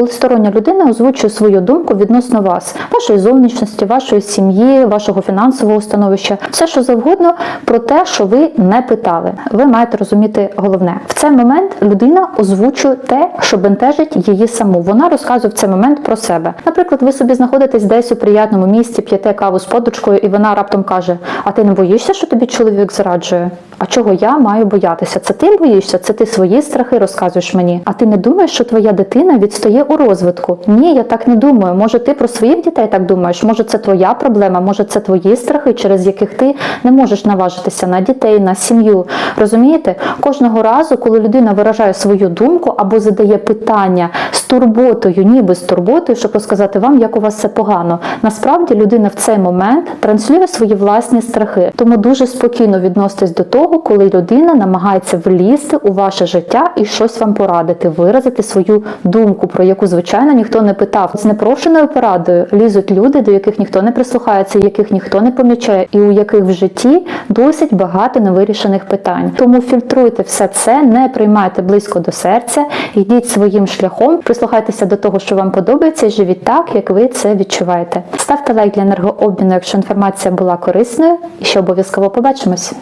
коли стороння людина озвучує свою думку відносно вас, вашої зовнішності, вашої сім'ї, вашого фінансового становища, все що завгодно про те, що ви не питали. Ви маєте розуміти головне. В цей момент людина озвучує те, що бентежить її саму. Вона розказує в цей момент про себе. Наприклад, ви собі знаходитесь десь у приятному місці, п'єте каву з подушкою, і вона раптом каже: А ти не боїшся, що тобі чоловік зраджує? А чого я маю боятися? Це ти боїшся, це ти свої страхи розказуєш мені. А ти не думаєш, що твоя дитина відстає у розвитку? Ні, я так не думаю. Може, ти про своїх дітей так думаєш? Може, це твоя проблема, може, це твої страхи, через яких ти не можеш наважитися на дітей, на сім'ю. Розумієте? Кожного разу, коли людина виражає свою думку або задає питання з турботою, ніби з турботою, щоб розказати вам, як у вас все погано. Насправді людина в цей момент транслює свої власні страхи. Тому дуже спокійно відноситесь до того, коли людина намагається влізти у ваше життя і щось вам порадити, виразити свою думку, про яку звичайно ніхто не питав. З непрошеною порадою лізуть люди, до яких ніхто не прислухається, яких ніхто не помічає, і у яких в житті досить багато невирішених питань. Тому фільтруйте все це, не приймайте близько до серця, йдіть своїм шляхом, прислухайтеся до того, що вам подобається, і живіть так, як ви це відчуваєте. Ставте лайк для енергообміну, якщо інформація була корисною, і ще обов'язково побачимось.